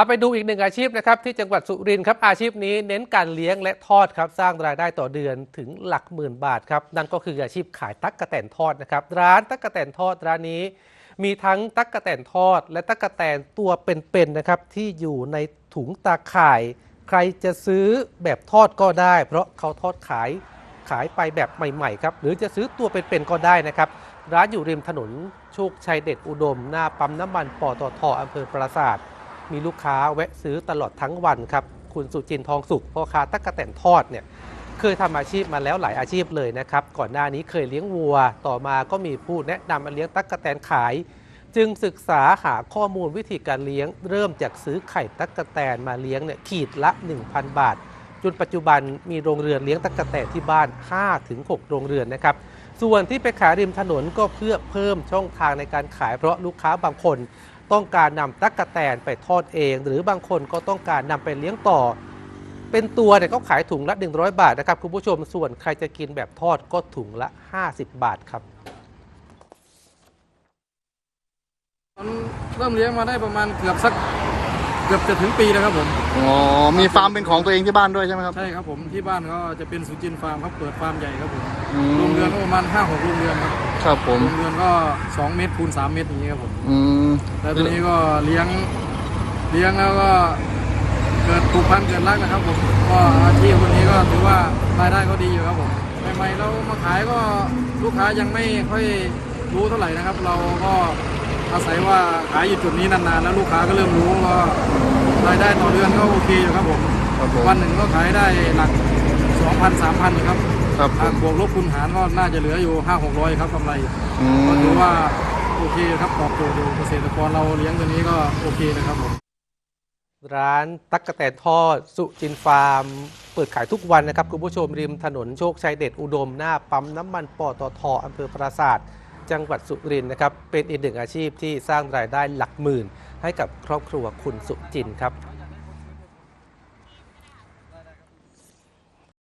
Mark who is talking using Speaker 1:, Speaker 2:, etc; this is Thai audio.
Speaker 1: เอาไปดูอีกหนึ่งอาชีพนะครับที่จังหวัดสุรินทร์ครับอาชีพนี้เน้นการเลี้ยงและทอดครับสร้างรายได้ต่อเดือนถึงหลักหมื่นบาทครับนั่นก็คืออาชีพขายตั๊กกะแตนทอดนะครับร้านตั๊กกะแตนทอดร้านนี้ มีทั้งตั๊กกะแตนทอด และตั๊กกะแตนตัวเป็นๆนะครับที่อยู่ในถุงตาข่าย ใครจะซื้อแบบทอดก็ได้ เพราะเขาทอดขายขายไปแบบใหม่ๆครับหรือจะซื้อตัวเป็นๆก็ได้นะครับร้านอยู่ริมถนนโชคชัยเด็ดอุดม หน้าปั๊มน้ำมันปตทอำเภอปราศาสตร์ มีลูกค้าแวะซื้อตลอดทั้งวันครับ คุณสุจินทองสุขพ่อค้าตั๊กะแตนทอดเนี่ยเคยทำอาชีพมาแล้วหลายอาชีพเลยนะครับ ก่อนหน้านี้เคยเลี้ยงวัว ต่อมาก็มีผู้แนะนำมาเลี้ยงตั๊กะแตนขาย จึงศึกษาหาข้อมูลวิธีการเลี้ยง เริ่มจากซื้อไข่ตั๊กะแตนมาเลี้ยงเนี่ยขีดละ 1,000 บาทจนปัจจุบันมีโรงเรือนเลี้ยงตั๊กกะแตนที่บ้าน 5-6 โรงเรือนนะครับ ส่วนที่ไปขายริมถนนก็เพื่อเพิ่มช่องทางในการขายเพราะลูกค้าบางคน ต้องการนำตั๊กกะแตนไปทอดเอง หรือบางคนก็ต้องการนำไปเลี้ยงต่อ เป็นตัวเนี่ยก็ขายถุงละ 100 บาทนะครับคุณผู้ชมส่วนใครจะกินแบบทอดก็ถุงละ 50 บาทครับ
Speaker 2: มันเริ่มเลี้ยงมาได้ประมาณเกือบสัก กือบจะถึงปีแล้วครับผม
Speaker 3: อ๋อมีฟาร์มเป็นของตัวเองที่บ้านด้วยใช่ไหมครับ
Speaker 2: ใช่ครับผมที่บ้านก็จะเป็นสุจินฟาร์มครับเปิดฟาร์มใหญ่ครับผม
Speaker 3: อื
Speaker 2: โรง
Speaker 3: ม
Speaker 2: เรือนก็ประมาณ5 6โรงเรือนครับ
Speaker 3: ครับผม
Speaker 2: โรงเรือนก็2เมตรคูณ3เมตรอย่างนี้ครับผม
Speaker 3: อืม
Speaker 2: แล้วทีนี้ก็เลี้ยงเลี้ยงแล้วก็เกิดผูกพันเกิดรักนะครับผมก็อาชีพวันนี้ก็ถือว่ารายได้ก็ดีอยู่ครับผมใหม่ๆเรามาขายก็ลูกค้ายังไม่ค่อยรู้เท่าไหร่นะครับ เราก็อาศัยว่าขายอยู่จุดนี้นานๆแล้วลูกค้าก็เริ่มรู้ก็ รายได้ต่อเดือนก็โอเคอยู่ครับผม
Speaker 3: ครับผม
Speaker 2: วันหนึ่งก็ขายได้หลัก2,000 3,000อยู่ครับ
Speaker 3: ครับผ
Speaker 2: หาก
Speaker 3: ม
Speaker 2: บวกลบคูณหารก็น่าจะเหลืออยู่5 600ครับกำไร
Speaker 3: อื
Speaker 2: ก็ถือ
Speaker 3: ม
Speaker 2: ว่าโอเคครับตอบโจทย์อยู่เกษตรกรเราเลี้ยงตัวนี้ก็โอเคนะครับผม
Speaker 1: ร้านตั๊กกะแตนทอด สุจินฟาร์ม เปิดขายทุกวันนะครับ คุณผู้ชมริมถนนโชคชัยเดชอุดมหน้าปั๊มน้ำมันปตทอำเภอปราศาสตร์ จังหวัดสุรินทร์นะครับเป็นอีกหนึ่งอาชีพที่สร้างรายได้หลักหมื่น ให้กับครอบครัวคุณสุจินครับ